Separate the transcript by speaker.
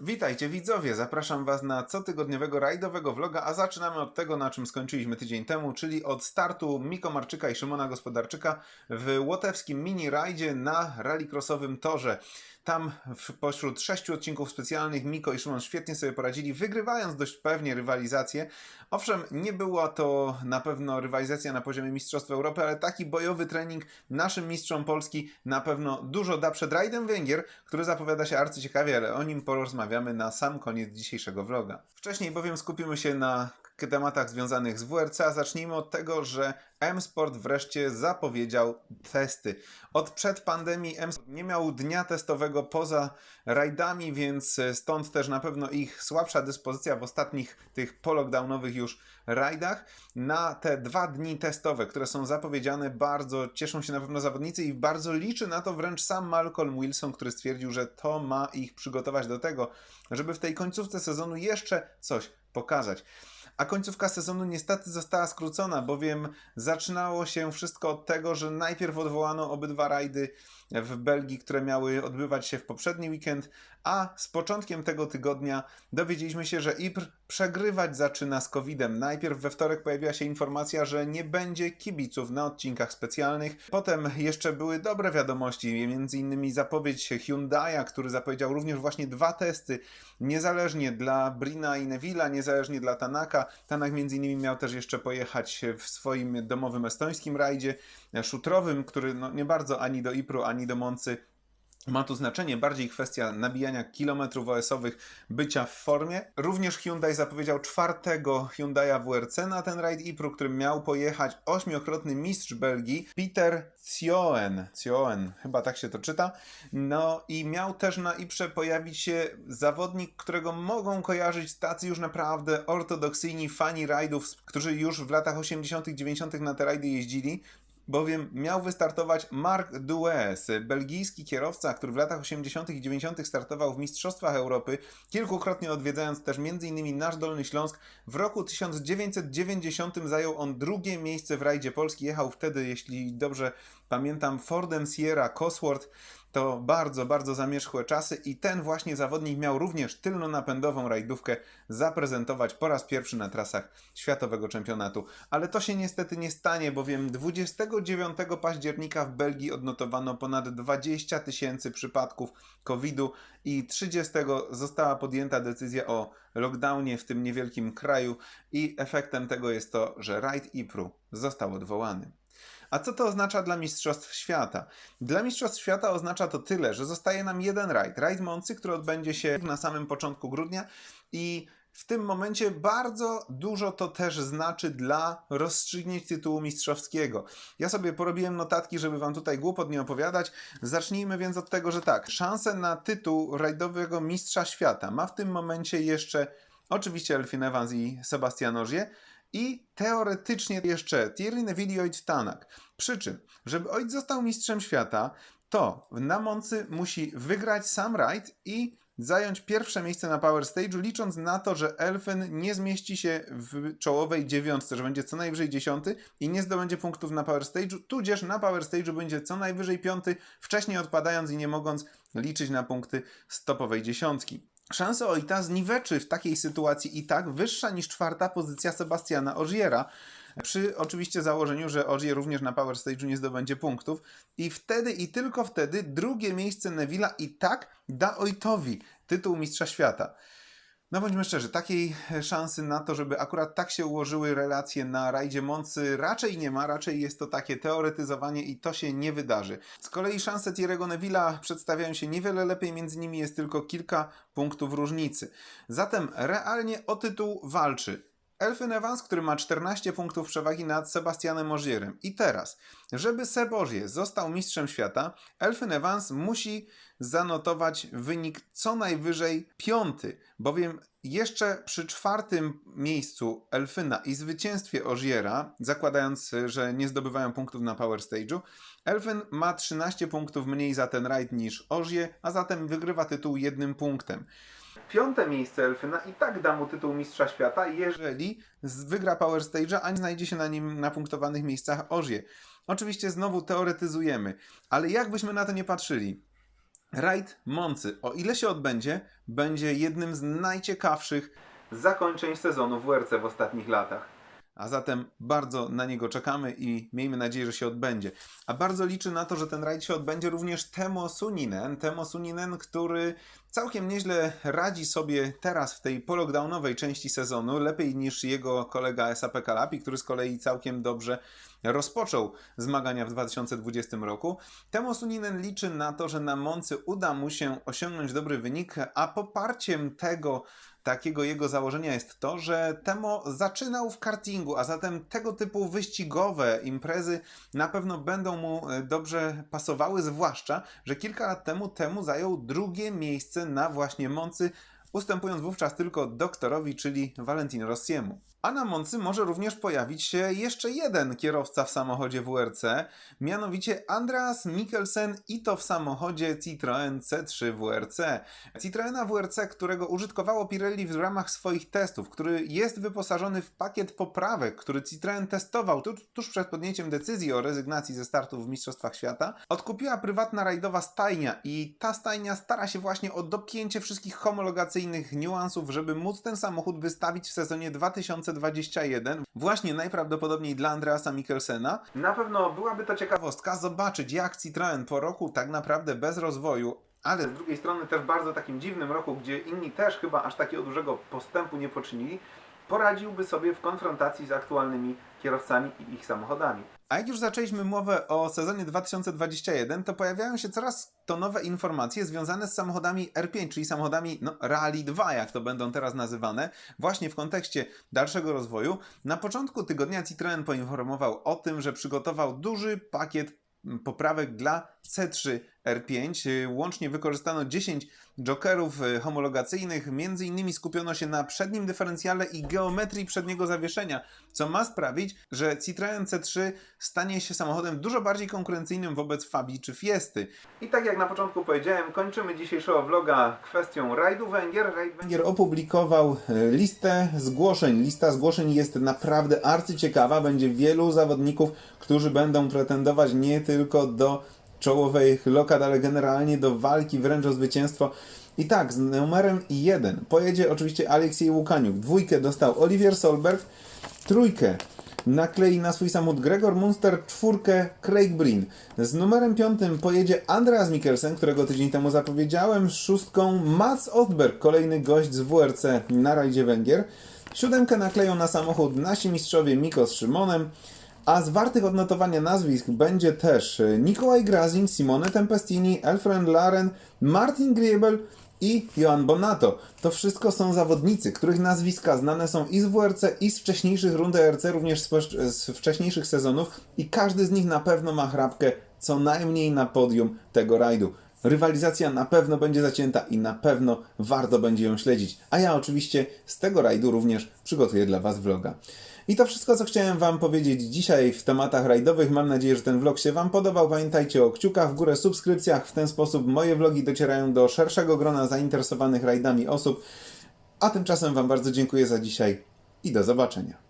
Speaker 1: Witajcie widzowie, zapraszam Was na cotygodniowego rajdowego vloga, a zaczynamy od tego, na czym skończyliśmy tydzień temu, czyli od startu Miko Marczyka i Szymona Gospodarczyka w łotewskim mini rajdzie na rallycrossowym torze. Tam pośród sześciu odcinków specjalnych Miko i Szymon świetnie sobie poradzili, wygrywając dość pewnie rywalizację. Owszem, nie była to na pewno rywalizacja na poziomie Mistrzostw Europy, ale taki bojowy trening naszym mistrzom Polski na pewno dużo da przed rajdem Węgier, który zapowiada się arcyciekawie, ale o nim porozmawiamy na sam koniec dzisiejszego vloga. Wcześniej bowiem skupimy się na tematach związanych z WRC, a zacznijmy od tego, że M-Sport wreszcie zapowiedział testy. Od przed pandemii M-Sport nie miał dnia testowego poza rajdami, więc stąd też na pewno ich słabsza dyspozycja w ostatnich tych po-lockdownowych już rajdach. Na te dwa dni testowe, które są zapowiedziane, bardzo cieszą się na pewno zawodnicy i bardzo liczy na to wręcz sam Malcolm Wilson, który stwierdził, że to ma ich przygotować do tego, żeby w tej końcówce sezonu jeszcze coś pokazać. A końcówka sezonu niestety została skrócona, bowiem zaczynało się wszystko od tego, że najpierw odwołano obydwa rajdy w Belgii, które miały odbywać się w poprzedni weekend, a z początkiem tego tygodnia dowiedzieliśmy się, że IPR przegrywać zaczyna z COVID-em. Najpierw we wtorek pojawiła się informacja, że nie będzie kibiców na odcinkach specjalnych. Potem jeszcze były dobre wiadomości, między innymi zapowiedź Hyundai'a, który zapowiedział również właśnie dwa testy, niezależnie dla Brina i Neville'a, niezależnie dla Tanaka. Tanak między innymi miał też jeszcze pojechać w swoim domowym estońskim rajdzie szutrowym, który no, nie bardzo ani do IPRu, ani do Moncy ma tu znaczenie bardziej kwestia nabijania kilometrów OS-owych, bycia w formie. Również Hyundai zapowiedział czwartego Hyundai'a WRC na ten rajd IPRU, którym miał pojechać ośmiokrotny mistrz Belgii Peter Thioen. Thioen, chyba tak się to czyta. No i miał też na IPRze pojawić się zawodnik, którego mogą kojarzyć tacy już naprawdę ortodoksyjni fani rajdów, którzy już w latach 80., 90. na te rajdy jeździli bowiem miał wystartować Marc Dues, belgijski kierowca, który w latach 80. i 90. startował w Mistrzostwach Europy, kilkukrotnie odwiedzając też m.in. nasz Dolny Śląsk. W roku 1990 zajął on drugie miejsce w rajdzie Polski. Jechał wtedy, jeśli dobrze pamiętam, Fordem Sierra Cosworth. To bardzo, bardzo zamierzchłe czasy i ten właśnie zawodnik miał również tylnonapędową rajdówkę zaprezentować po raz pierwszy na trasach światowego czempionatu. Ale to się niestety nie stanie, bowiem 29 października w Belgii odnotowano ponad 20 tysięcy przypadków COVID-u i 30 została podjęta decyzja o lockdownie w tym niewielkim kraju i efektem tego jest to, że rajd IPRU został odwołany. A co to oznacza dla Mistrzostw Świata? Dla Mistrzostw Świata oznacza to tyle, że zostaje nam jeden rajd. Rajd Moncy, który odbędzie się na samym początku grudnia i w tym momencie bardzo dużo to też znaczy dla rozstrzygnięć tytułu mistrzowskiego. Ja sobie porobiłem notatki, żeby wam tutaj głupot nie opowiadać. Zacznijmy więc od tego, że tak, szansę na tytuł rajdowego mistrza świata ma w tym momencie jeszcze oczywiście Elfin Evans i Sebastian Ogier, i teoretycznie jeszcze Thierry Neville i Tanak. Przy czym, żeby Ojc został mistrzem świata, to na Moncy musi wygrać sam rajd i zająć pierwsze miejsce na Power Stage'u, licząc na to, że Elfen nie zmieści się w czołowej dziewiątce, że będzie co najwyżej dziesiąty i nie zdobędzie punktów na Power Stage'u, tudzież na Power Stage'u będzie co najwyżej piąty, wcześniej odpadając i nie mogąc liczyć na punkty z topowej dziesiątki. Szansa Ojta zniweczy w takiej sytuacji i tak wyższa niż czwarta pozycja Sebastiana Ogiera, przy oczywiście założeniu, że Ogier również na Power Stage'u nie zdobędzie punktów i wtedy i tylko wtedy drugie miejsce Neville'a i tak da Ojtowi tytuł Mistrza Świata. No bądźmy szczerzy, takiej szansy na to, żeby akurat tak się ułożyły relacje na rajdzie Moncy raczej nie ma, raczej jest to takie teoretyzowanie i to się nie wydarzy. Z kolei szanse Thierry'ego Neville'a przedstawiają się niewiele lepiej, między nimi jest tylko kilka punktów różnicy. Zatem realnie o tytuł walczy Elfyn Evans, który ma 14 punktów przewagi nad Sebastianem Ogierem. I teraz, żeby Seb Ogier został mistrzem świata, Elfyn Evans musi zanotować wynik co najwyżej piąty, bowiem jeszcze przy czwartym miejscu Elfyna i zwycięstwie Ogiera, zakładając, że nie zdobywają punktów na Power Stage'u, Elfyn ma 13 punktów mniej za ten rajd niż Ogier, a zatem wygrywa tytuł jednym punktem. Piąte miejsce Elfyna i tak da mu tytuł Mistrza Świata, jeżeli wygra Power Stage'a, a nie znajdzie się na nim na punktowanych miejscach Ogier. Oczywiście znowu teoretyzujemy, ale jak byśmy na to nie patrzyli, Rajd Moncy, o ile się odbędzie, będzie jednym z najciekawszych zakończeń sezonu WRC w ostatnich latach. A zatem bardzo na niego czekamy i miejmy nadzieję, że się odbędzie. A bardzo liczy na to, że ten rajd się odbędzie również Temo Suninen. Temo Suninen, który całkiem nieźle radzi sobie teraz w tej polockdownowej części sezonu, lepiej niż jego kolega SAP Kalapi, który z kolei całkiem dobrze rozpoczął zmagania w 2020 roku. Temo Suninen liczy na to, że na Moncy uda mu się osiągnąć dobry wynik, a poparciem tego takiego jego założenia jest to, że Temo zaczynał w kartingu, a zatem tego typu wyścigowe imprezy na pewno będą mu e, dobrze pasowały, zwłaszcza, że kilka lat temu Temu zajął drugie miejsce na właśnie Moncy, ustępując wówczas tylko doktorowi, czyli Valentino Rossiemu. A na Moncy może również pojawić się jeszcze jeden kierowca w samochodzie WRC, mianowicie Andreas Mikkelsen i to w samochodzie Citroën C3 WRC. Citroena WRC, którego użytkowało Pirelli w ramach swoich testów, który jest wyposażony w pakiet poprawek, który Citroen testował tu, tuż przed podjęciem decyzji o rezygnacji ze startów w Mistrzostwach Świata, odkupiła prywatna rajdowa stajnia i ta stajnia stara się właśnie o dopięcie wszystkich homologacyjnych niuansów, żeby móc ten samochód wystawić w sezonie 2021, właśnie najprawdopodobniej dla Andreasa Mikkelsena. Na pewno byłaby to ciekawostka zobaczyć, jak Citroen po roku tak naprawdę bez rozwoju ale z drugiej strony też bardzo takim dziwnym roku, gdzie inni też chyba aż takiego dużego postępu nie poczynili, poradziłby sobie w konfrontacji z aktualnymi kierowcami i ich samochodami. A jak już zaczęliśmy mowę o sezonie 2021, to pojawiają się coraz to nowe informacje związane z samochodami R5, czyli samochodami no, Rally 2, jak to będą teraz nazywane, właśnie w kontekście dalszego rozwoju. Na początku tygodnia Citroen poinformował o tym, że przygotował duży pakiet poprawek dla C3 R5. Łącznie wykorzystano 10 jokerów y, homologacyjnych, między innymi skupiono się na przednim dyferencjale i geometrii przedniego zawieszenia, co ma sprawić, że Citroen C3 stanie się samochodem dużo bardziej konkurencyjnym wobec Fabii czy Fiesty. I tak jak na początku powiedziałem, kończymy dzisiejszego vloga kwestią rajdu Węgier. Rajd Węgier opublikował y, listę zgłoszeń. Lista zgłoszeń jest naprawdę arcyciekawa. Będzie wielu zawodników, którzy będą pretendować nie tylko do czołowych lokat, ale generalnie do walki wręcz o zwycięstwo. I tak, z numerem 1 pojedzie oczywiście Aleksiej Łukaniuk. Dwójkę dostał Olivier Solberg. Trójkę naklei na swój samochód Gregor Munster, czwórkę Craig Breen. Z numerem piątym pojedzie Andreas Mikkelsen, którego tydzień temu zapowiedziałem. Szóstką Mats Ottberg, kolejny gość z WRC na rajdzie Węgier. Siódemkę nakleją na samochód nasi mistrzowie Miko z Szymonem. A z wartych odnotowania nazwisk będzie też Nikolaj Grazing, Simone Tempestini, Elfriend Laren, Martin Griebel i Johan Bonato. To wszystko są zawodnicy, których nazwiska znane są i z WRC, i z wcześniejszych rund ERC, również z wcześniejszych sezonów i każdy z nich na pewno ma chrapkę co najmniej na podium tego rajdu. Rywalizacja na pewno będzie zacięta i na pewno warto będzie ją śledzić. A ja oczywiście z tego rajdu również przygotuję dla Was vloga. I to wszystko, co chciałem Wam powiedzieć dzisiaj w tematach rajdowych. Mam nadzieję, że ten vlog się Wam podobał. Pamiętajcie o kciukach w górę, subskrypcjach. W ten sposób moje vlogi docierają do szerszego grona zainteresowanych rajdami osób. A tymczasem Wam bardzo dziękuję za dzisiaj i do zobaczenia.